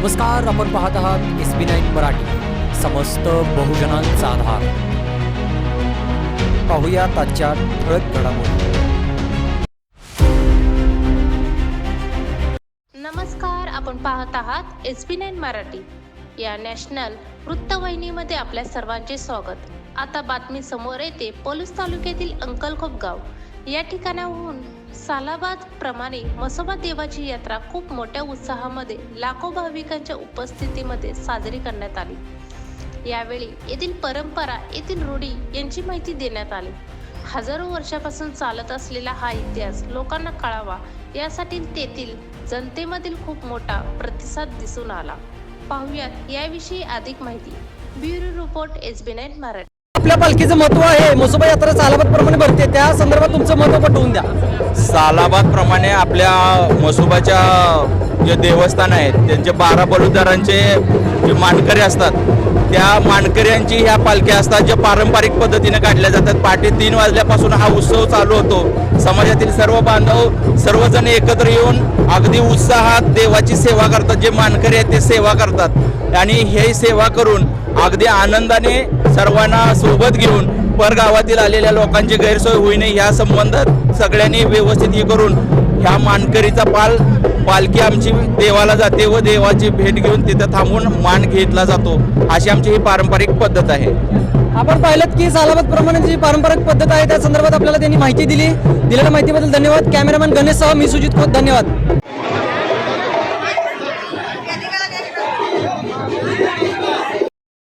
नमस्कार आपण पाहत आहात एस बी नाईन मराठी. समस्त बहुजनांचा आधार. पाहूया आजच्या ठळक घडामोडी. नमस्कार आपण पाहत आहात एस पी नाईन मराठी. या नॅशनल वृत्तवाहिनीमध्ये आपल्या सर्वांचे स्वागत. आता बातमी समोर येते पोलीस तालुक्यातील अंकलखोप गाव. या ठिकाणाहून सालाबाद प्रमाणे मसोबा देवाची यात्रा खूप मोठ्या उत्साहामध्ये लाखो भाविकांच्या उपस्थितीमध्ये साजरी करण्यात आली. यावेळी येथील परंपरा येथील रूढी यांची माहिती देण्यात आली. हजारो वर्षापासून चालत असलेला हा इतिहास लोकांना कळावा यासाठी तेथील जनतेमधील खूप मोठा प्रतिसाद दिसून आला. पाहुयात याविषयी अधिक माहिती. Bureau report S B nine Marathi. आपल्या पालखीचं महत्त्व आहे. मसोबा यात्रा सालाबाद प्रमाणे भरते. त्या संदर्भात तुमचं महत्त्व पटवून द्या. सालाबाद प्रमाणे आपल्या मसोबाच्या जे देवस्थान आहेत त्यांचे बारा बलुदारांचे जे मानकरी असतात त्या मानकऱ्यांची ह्या पालख्या असतात ज्या पारंपरिक पद्धतीने काढल्या जातात. पहाटे तीन वाजल्यापासून हा उत्सव चालू होतो. समाजातील सर्व बांधव सर्वजण एकत्र येऊन अगदी उत्साहात देवाची सेवा करतात. जे मानकरी आहेत ते सेवा करतात. आणि हे सेवा करून अगदी आनंदाने सर्वांना सोबत घेऊन परगावातील आलेल्या लोकांची गैरसोय होई नये ह्या संबंधात सगळ्यांनी व्यवस्थित हे करून ह्या मानकरीचा पाल पालखी आमची देवाला जाते व देवाची भेट घेऊन तिथं थांबून मान घेतला जातो. अशी आमची ही पारंपरिक पद्धत आहे. आपण पाहिलं की सालाबाद प्रमाणे जी पारंपरिक पद्धत आहे त्या संदर्भात आपल्याला त्यांनी माहिती दिली. दिलेल्या माहितीबद्दल धन्यवाद. कॅमेरामॅन गणेश सह मी सुजित खोत. धन्यवाद.